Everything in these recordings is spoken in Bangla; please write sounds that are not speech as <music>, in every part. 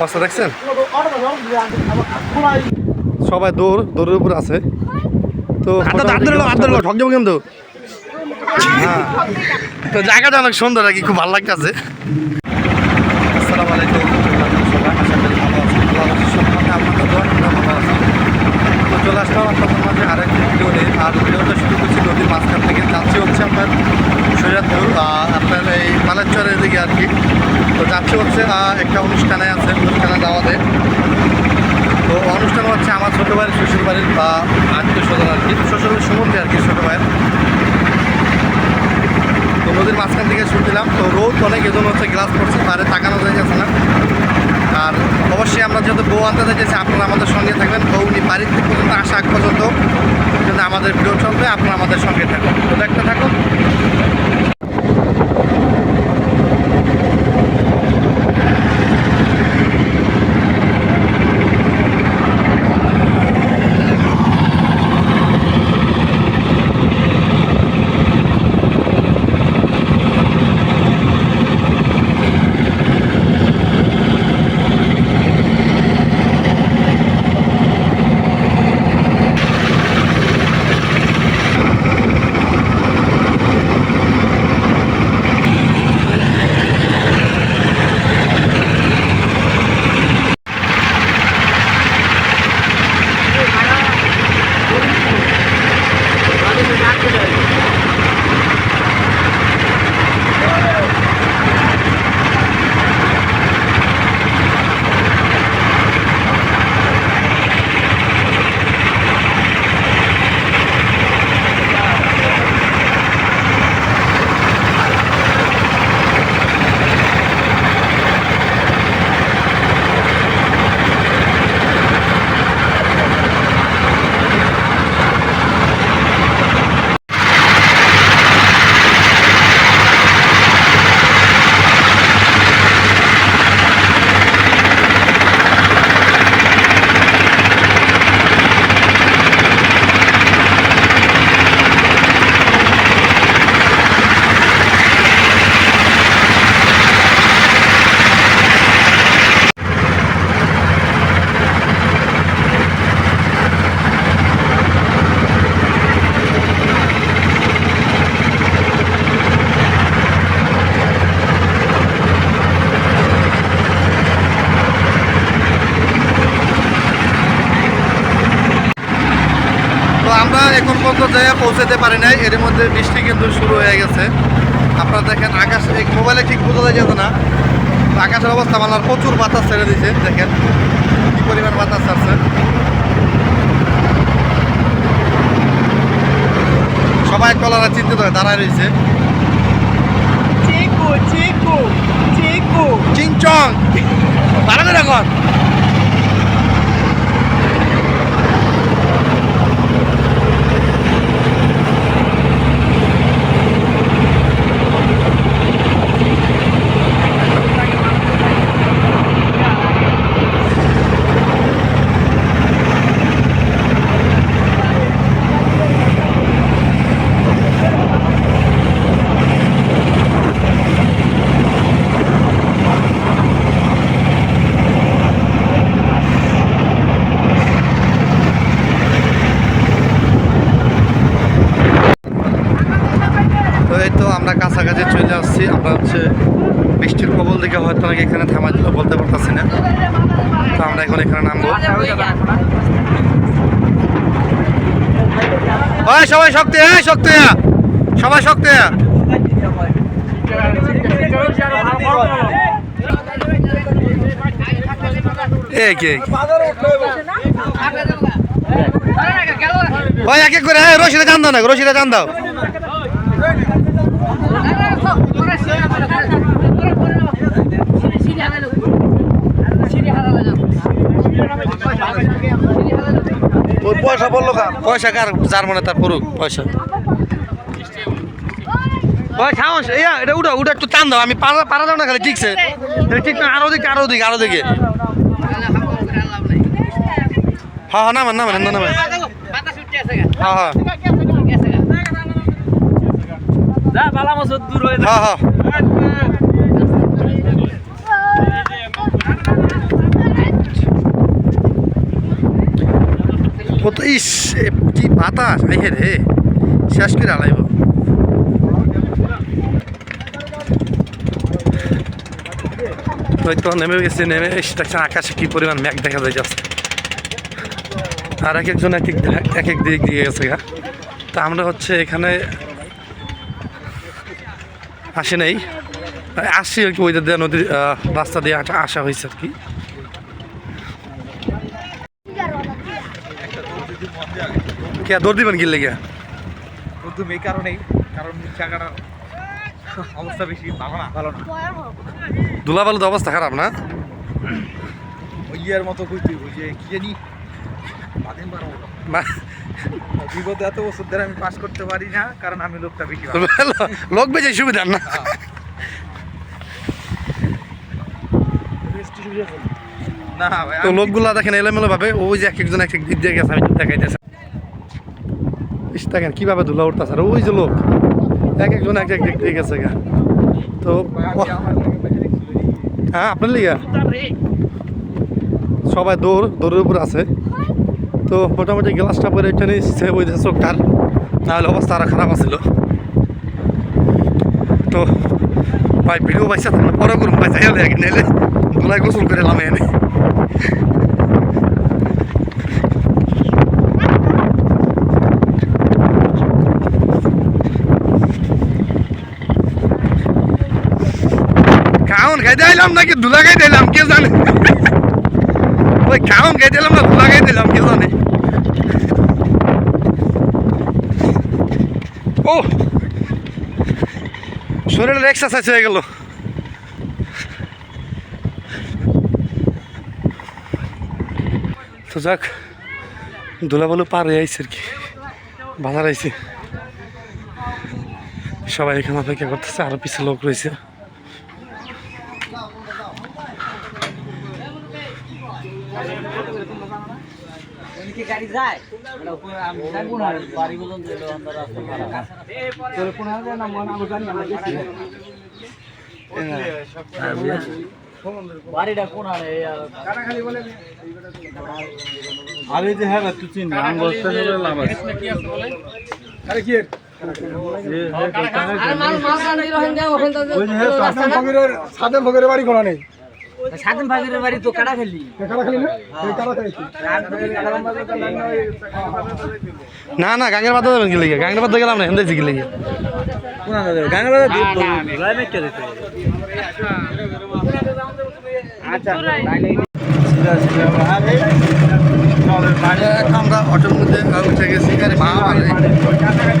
অবস্থা দেখছেন? সবাই দৌড় দৌড়ের উপর আছে। তো ঠক যাব কিন্তু। হ্যাঁ। তো জায়গাটা অনেক সুন্দর আর কি খুব ভালো লাগতেছে। আসসালামু আলাইকুম সবাই আশা করি ভালো আছেন। আল্লাহ রাখি সম্পর্কে আপনাদের দোয়া আমরা ভালো আছি তো চলে আসলাম আপনাদের মাঝে আরেকটি ভিডিও নিয়ে। আর ভিডিওটা শুরু করছি নদীর মাঝখান থেকে। যাচ্ছি হচ্ছে আপনার সৈয়দপুর আপনার এই মালেশ্বরের দিকে আর কি। তো যাচ্ছি হচ্ছে একটা অনুষ্ঠানে আছে অনুষ্ঠানে যাওয়াতে তো অনুষ্ঠান হচ্ছে আমার ছোটো ভাইয়ের শ্বশুর বাড়ির, বা আত্মীয় স্বজন আর কি। শ্বশুর সম্বন্ধে আর কি ছোটো ভাইয়ের। তো নদীর মাঝখান থেকে শুট দিলাম। তো রোদ অনেক, এজন্য হচ্ছে গ্লাস পড়ছে, বাইরে তাকানো যায় যাচ্ছে না। আর অবশ্যই আমরা যেহেতু বউ আনতে চাইছি আপনারা আমাদের সঙ্গে থাকবেন। বউ নি বাড়ির পর্যন্ত আসা আগ পর্যন্ত। কিন্তু আমাদের ভিডিও চলবে, আপনারা আমাদের সঙ্গে থাকুন তো দেখতে থাকুন। আমরা এখন পর্যন্ত জায়গায় পৌঁছাতে পারি নাই এর মধ্যে বৃষ্টি কিন্তু শুরু হয়ে গেছে। আপনারা দেখেন আকাশ এই মোবাইলে ঠিক বোঝা যায় যেত না। আকাশের অবস্থা আমার প্রচুর বাতাস ছেড়ে দিয়েছে দেখেন। কি পরিমাণ বাতাস ছাড়ছে। সবাই কলারা চিন্তিত হয়ে দাঁড়ায় রয়েছে. চিংচং! করে এখন তো এই তো আমরা কাছাকাছি চলে আসছি আমরা হচ্ছে বৃষ্টির কবল দিকে হয়তো নাকি এখানে থামা দিল বলতে পারতেছি না। তো আমরা এখন এখানে নামবো। ওই সবাই শক্তি হ্যাঁ শক্তি। সবাই শক্তি ওই, এক এক করে হ্যাঁ রশিদে টান দাও না রশিদে টান দাও। ওর পয়সা বলল কার? পয়সা কার? যার মনে তার পড়ুক পয়সা। এটা উঠা উঠা একটু টান দাও আমি পারা পারা দাও না খালি ঠিকছে ঠিক না আরও দিকে আরও দিকে আরও দিকে। হ্যাঁ হ্যাঁ নামেন নামেন নামেন। হ্যাঁ হ্যাঁ যা বালা মাছ দূর হয়ে হ্যাঁ হ্যাঁ কত ইস কি বাতাস। আই হে রে শেষ করে আলাইব। তো নেমে গেছে নেমে এসে দেখছেন আকাশে কি পরিমাণ মেঘ দেখা যায় যাচ্ছে আর এক একজন এক এক এক দিক দিয়ে গেছে গা। তা আমরা হচ্ছে এখানে আসি নাই। আসছি আর কি ওই দিয়ে নদীর আহ, রাস্তা দিয়ে আসা হয়েছে আর কি। কে দৌড় দিবেন গিলে গিয়া? প্রথম এই কারণেই কারণ অবস্থা বেশি ভালো না। ভালো না। ধুলাবালুর অবস্থা খারাপ না? ওই ইয়ার মতো কইতে ওই যে কি জানি বাদিন বিগত এত বছর ধরে আমি পাস করতে পারি না কারণ আমি লোকটা বেশি <laughs> লোক বেজে সুবিধা না? না ভাই তো লোকগুলা দেখেন এলোমেলো ভাবে ওই যে এক একজন এক এক দিক দিয়ে গেছে আমি দেখাইতেছে। দেখেন কীভাবে ধুলা উঠতেছে। আর ওই যে লোক, এক একজন এক এক দিক গেছে গা। তো হ্যাঁ আপনার লিগা? সবাই দৌড়, দৌড়ের উপর আছে। তো, মোটামুটি গ্লাসটা পরে এটা নিয়ে সে ওই যে চোখটার। নাহলে অবস্থা আরও খারাপ আছিল। তো, ভাই, ভিডিও পাইছে তাহলে পরে করুন ভাই যাই হলে নাইলে ধুলাই গোসল করে এলাম এনে। খাইতে আইলাম নাকি? ধুলা খাইতে আইলাম কে জানে? ওই খাওন খাইতে এলাম না ধুলা খাইতে এলাম কে জানে? ও! শরীরের এক্সারসাইজ হয়ে গেল। তো যাক ধুলাবালু পার হয়ে আইসে আর কি, বাজার আইছে। সবাই এখানে অপেক্ষা করতেছে, আরও পিছে লোক রয়েছে। গাড়ি যায়? আমি বাড়ি পর্যন্ত এলো আমরা রাস্তা খারাপ তোর কোন হাতে না মন আমি জানি না গেছি বাড়িটা কোন হারে আমি যে হ্যাঁ তুই চিন নাম বলতে হলে লাভ আছে আরে কি সাদে ভগের বাড়ি কোনা নেই? সাধন ভাগের বাড়ি তো কাটা খেলি? না? না না গাঙ্গের বাদ দেবেন কি লেগে? গাঙ্গের বাদ গেলাম না হেন্দে কি লেগে? আমরা অটোর মধ্যে উঠে গেছি গাড়ি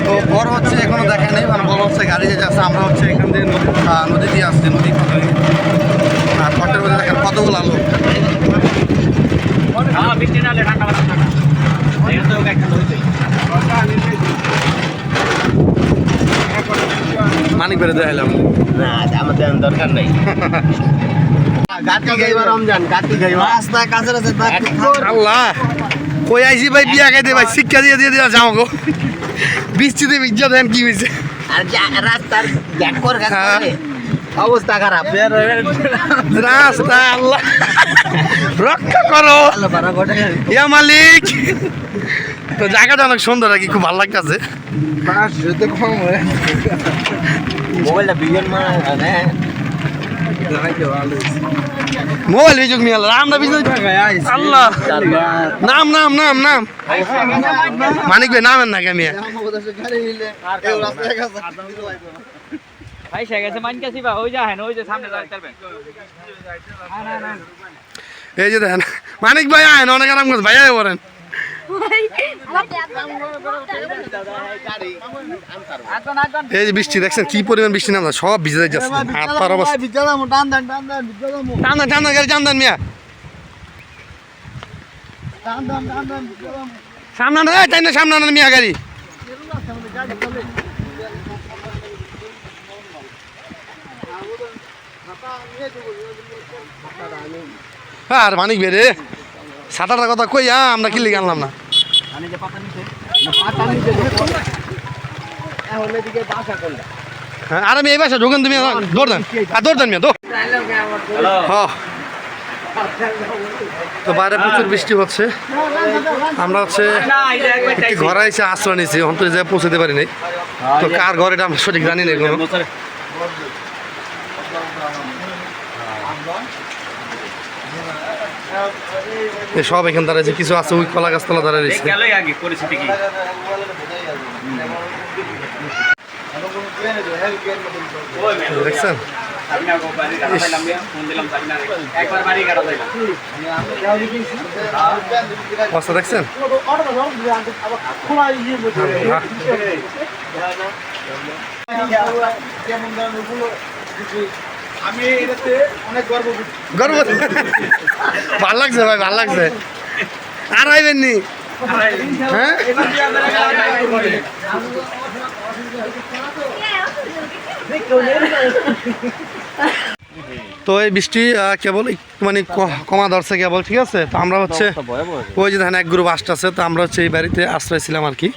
তো বড় হচ্ছে এখনও দেখা নেই মানে বড় হচ্ছে গাড়ি যে যাচ্ছে আমরা হচ্ছে এখান দিয়ে নদী নদী দিয়ে আসছি নদী পার হয়ে। আর ফটের মধ্যে দেখেন কতগুলো আলো মানিক বেড়ে দেখাইলাম। না আমাদের দরকার নাই। আল্লাহ কই আইছি ভাই বিয়া খাইতে ভাই শিক্ষা দিয়ে দিয়ে দিয়ে যাও গো। বৃষ্টিতে ভিজা দেন কি হয়েছে আর রাস্তার হ্যাঁ। অবস্থা খারাপ। রাস্তা আল্লাহ। রক্ষা করো। ইয়া মালিক। তো জায়গাটা অনেক সুন্দর আর কি খুব ভালো লাগতেছে। মোবাইলটা বিলিয়ন হ্যাঁ। মোবাইল বিজুক নিয়ে আল্লাহ আমরা বিজুক আল্লাহ। নাম নাম নাম নাম। মানিক ভাই নামেন না কেন গেছে ওই যা ওই যে সামনে এই যে দেখেন মানিক ভাই আয় অনেক আরাম করছে ভাই আয় বলেন। এই যে বৃষ্টি দেখছেন কি পরিমাণ বৃষ্টি নামছে সব ভিজে যাচ্ছে হাত পার অবস্থা। টান টান দেন গাড়ি টান মিয়া। সামনে টাইম সামনে মিয়া গাড়ি। আর মানিক বেরে সাঁতারটা কথা কই আমরা কিনলে আনলাম না? হ্যাঁ, আর আমি এই বাসা ঢোকেন তুমি দৌড় দেন। আর দৌড় দেন মিয়া হ্যাঁ তো বাইরে প্রচুর বৃষ্টি হচ্ছে। আমরা হচ্ছে একটি ঘরে এসে আশ্রয় নিয়েছি অন্তরে যে পৌঁছতে পারি নাই। তো কার ঘরে এটা আমরা সঠিক জানি না কোনো এই সব এখানে দাঁড়াইছে কিছু আছে ওই কলা গাছতলা দাঁড়ায় রয়েছে গেলই আগে পরিস্থিতি কি? দেখছেন? অবস্থা দেখছেন? হ্যাঁ। আমি এটাতে অনেক গর্ব গর্ব ভালো লাগছে ভাই ভালো লাগছে। আর আইবেন নি হ্যাঁ? তো এই বৃষ্টি কেবল একটু মানে কমা ধরছে কেবল ঠিক আছে? তো আমরা হচ্ছে ওই যে দেখেন এক গ্রুপ আসতেছে তো আমরা হচ্ছে এই বাড়িতে আশ্রয় ছিলাম আর কি।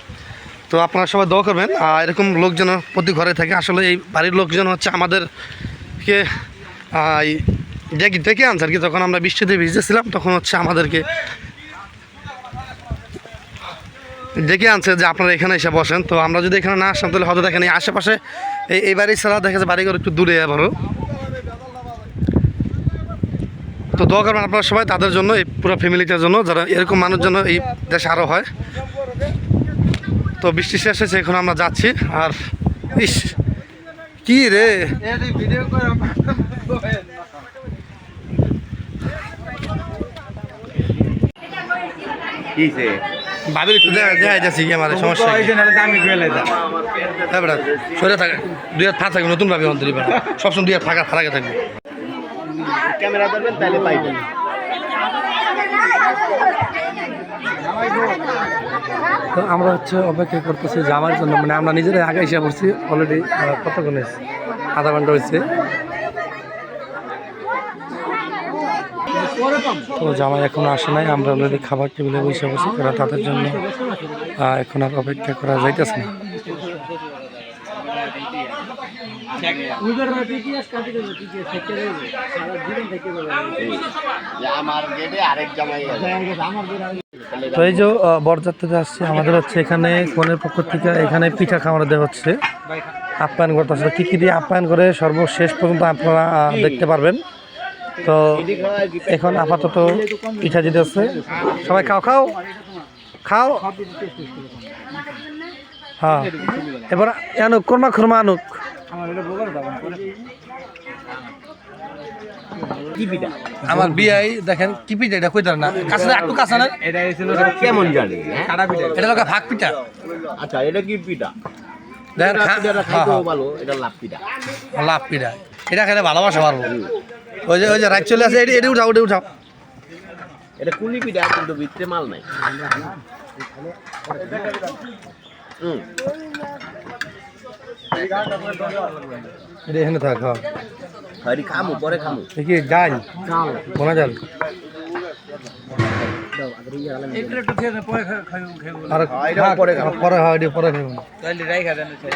তো আপনারা সবাই দোয়া করবেন। আর এরকম লোকজন প্রতি ঘরে থাকে। আসলে এই বাড়ির লোকজন হচ্ছে আমাদেরকে ডেকে আনছে আর কি। যখন আমরা বৃষ্টিতে ভিজেছিলাম তখন হচ্ছে আমাদেরকে ডেকে আনছে যে আপনারা এখানে এসে বসেন। তো আমরা যদি এখানে না আসতাম, তাহলে হয়তো দেখেন এই আশেপাশে এই এই বাড়ি ছাড়া দেখা যাচ্ছে বাড়িঘর একটু দূরে আবারও। তো দোয়া করবেন আপনারা সবাই তাদের জন্য, এই পুরো ফ্যামিলিটার জন্য, যারা এরকম মানুষ জন্য এই দেশে আরও হয়। তো বৃষ্টি শেষ হয়েছে, এখন আমরা যাচ্ছি। আর ইস কি রে? ভিডিও করে কিসে ভাবির একটু দেখা দেখা কি? আমার সমস্যা? আমি গেলে যা। হ্যাঁ থাকে দুই হাত ফাঁকা থাকবে নতুন ভাবি অন্তরি বেটা সবসময় দুই হাত ফাঁকা ফাঁকা থাকবে। ক্যামেরা ধরবেন তাহলে পাইবেন। তো আমরা হচ্ছে অপেক্ষা করতেছি যাওয়ার জন্য। মানে আমরা নিজেরাই আগে এসে পড়ছি অলরেডি কতক্ষণ এসেছি আধা ঘণ্টা হয়েছে। তো জামাই এখনও আসে নাই, আমরা অলরেডি খাবার টেবিলে বসে বসে তারা তাদের জন্য এখন আর অপেক্ষা করা যাইতেছে না আমার গেটে আরেক জামাই আছে তো। এই যে আহ, বরযাত্রীরা আসছে আমাদের হচ্ছে এখানে কনের পক্ষ থেকে এখানে পিঠা খাওয়ানো দেওয়া হচ্ছে। আপ্যায়ন করতেছে কী কী দিয়ে আপ্যায়ন করে সর্বশেষ পর্যন্ত আপনারা দেখতে পারবেন। তো এখন আপাতত পিঠা দিতে হচ্ছে সবাই খাও খাও খাও। হ্যাঁ এবার আনুক কোরমা খুরমা আনুক। আমার বিয়াই দেখেন কি পিঠা এটা কইতার না। কাছে একটু কাছে না? এটা এসেছিল কেমন জানি হ্যাঁ? কাটা পিঠা। এটা লোক ভাগ পিঠা। আচ্ছা এটা কি পিঠা? দেখেন হ্যাঁ, হ্যাঁ। ভালো এটা লাভ পিঠা। লাভ পিঠা। এটা খেলে ভালোবাসা পারব ওই যে ওই যে রাইট চলে আসে এটি এটি উঠাও এটি উঠাও। এটা কুলি পিঠা কিন্তু ভিতরে মাল নাই। হুম। এটি এখানে থাক হ্যাঁ। হরি খামু পরে খামু। দেখি যাই কোনা যান আর হ্যাঁ, এটা থাক, পরে আর পরে হয় এটি পরে খাইব।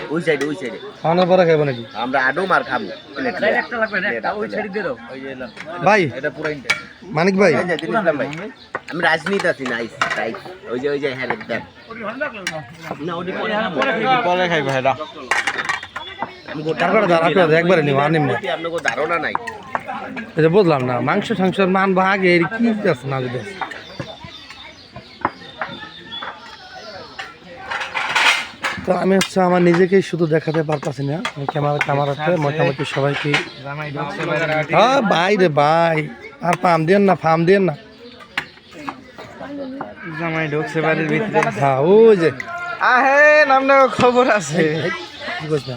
ওই সাইডে ওই সাইডে। খাওয়ানোর পরে খাইব নাকি? আমরা আডো মার খাব। ভাই এটা পুরো মানিক ভাই। আমি রাজনীতি আছি নাইস রাইট ওই যে ওই যে হ্যাঁ না ওটি পরে খাইবে এটা আমি গোটা তারপরে দাঁড়া করে একবারে নিব আর নিম ধারণা নাই। এই বুঝলাম না মাংস টাংস মান এর কি আছে না যদি তো আমি হচ্ছে আমার নিজেকেই শুধু দেখাতে পারতাছি না ক্যামেরা ক্যামেরাতে মোটামুটি সবাইকে হ্যাঁ ভাই রে ভাই আর পাম দেন না ফার্ম দেন না। জামাই ঢুকছে বাড়ির ভিতরে। হ্যাঁ ওই যে। আহে নামটা খবর আছে। করছ?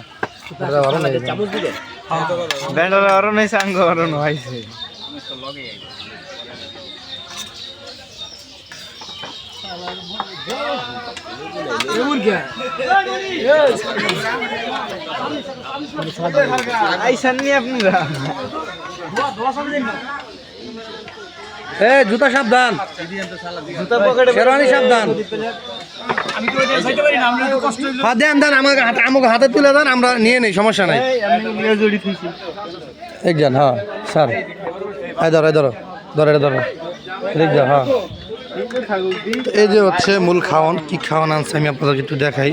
ব্যান্ডার আরও নাই সাঙ্গ আরও নয়ছে আপনারা? এ জুতা সাবধান। জুতা পকেটে সাবধান। হ্যাঁ দেন দেন আমাকে হাতে আমাকে হাতে তুলে দেন আমরা নিয়ে নেই সমস্যা নাই। একজন হ্যাঁ স্যার। এই ধরো এই ধরো ধরে এটা ধরে। দেখ হ্যাঁ। এই যে হচ্ছে মূল খাওয়ান কি খাওয়ান আনছে আমি আপনাদেরকে একটু দেখাই।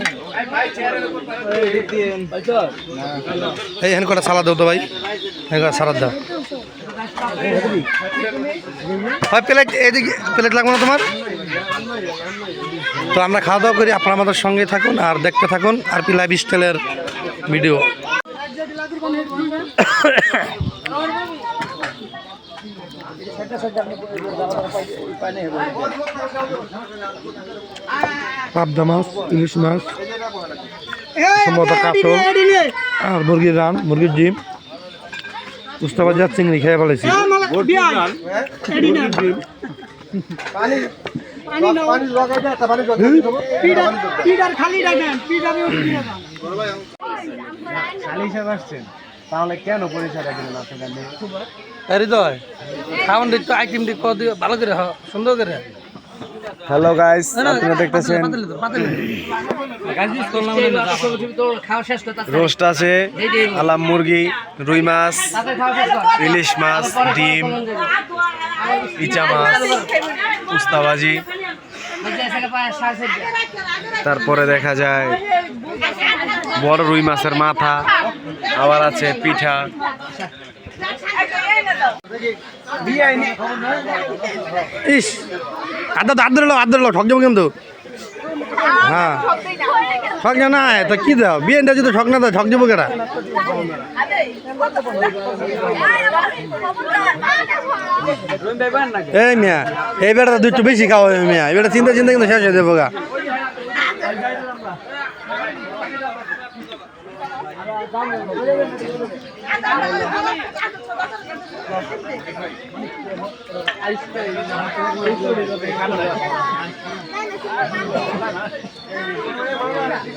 এই হেন কটা সালাদ দাও তো ভাই কটা সালাদ দাও। হয় প্লেট এদিকে প্লেট লাগবে না তোমার? তো আমরা খাওয়া দাওয়া করি আপনারা আমাদের সঙ্গে থাকুন আর দেখতে থাকুন আর পি লাইফ স্টাইলের ভিডিও পাবদা মাছ ইলিশ মাছ সম্ভবত কাতল আর মুরগির রান মুরগির ডিম উস্তাবাদ চিংড়ি খেয়ে ফেলেছি তাহলে কেন পরিচয়টা দিলেন আপনার হৃদয় খাওয়ান একটু আইটেম দিক ভালো করে হ সুন্দর করে। হ্যালো গাইস আপনারা দেখতেছেন? খাওয়া শেষ করতে রোস্ট আছে আলাম মুরগি রুই মাছ ইলিশ মাছ ডিম ইচা মাছ উস্তাবাজি। তারপরে দেখা যায় বড় রুই মাছের মাথা, আবার আছে পিঠা। ইস, আদা ধরলো ঠক যাব কিন্তু। হ্যাঁ। ঠক না তো কি দাও? বিয়েনটা যদি ঠক না দাও ঠক যাব কেরা এই মিয়া, এই বেটা দুই একটু বেশি খাওয়া মিয়া। এই বেটা চিন্তা চিন্তা কিন্তু শেষ হয়ে যাব গা।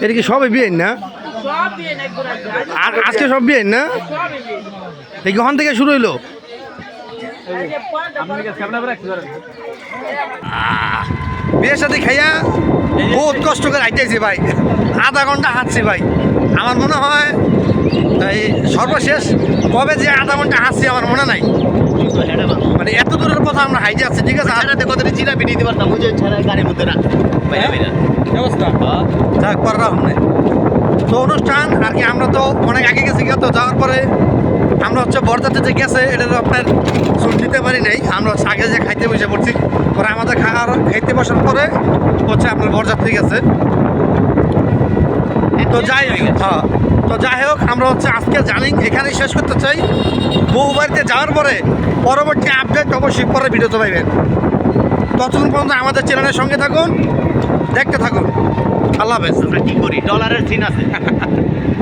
এটা কি সবই বিয়ে না? আজকে সব বিয়ে না? এই কখন থেকে শুরু হইল। বিয়ের সাথে খাইয়া বহুত কষ্ট করে হাইতেছি ভাই। আধা ঘণ্টা হাঁটছি ভাই। আমার মনে হয় এই সর্বশেষ কবে যে আধা ঘণ্টা আসছি আমার মনে নাই। মানে এত দূরের কথা আমরা হাইটে আছি ঠিক আছে? আর কতটা চিরা পিটিয়ে দিবার না বুঝে ছাড়া গাড়ির মধ্যে রাখ। ব্যবস্থা। যাক করা হবে তো অনুষ্ঠান আর কি আমরা তো অনেক আগে গেছি তো যাওয়ার পরে আমরা হচ্ছে বরযাত্রী যে গেছে এটা তো আপনার ছুট দিতে পারি নাই। আমরা হচ্ছে আগে যে খাইতে বসে পড়ছি পরে আমাদের খাওয়ার খাইতে বসার পরে হচ্ছে আপনার বরযাত্রী গেছে। তো যাই হ্যাঁ। তো যাই হোক, আমরা হচ্ছে আজকে জানি এখানেই শেষ করতে চাই। বউ বাড়িতে যাওয়ার পরে পরবর্তী আপডেট অবশ্যই পরে ভিডিওতে পাইবেন। ততক্ষণ পর্যন্ত আমাদের চ্যানেলের সঙ্গে থাকুন, দেখতে থাকুন। আল্লাহ হাফেজ। করি? ডলারের সিন আছে। <laughs>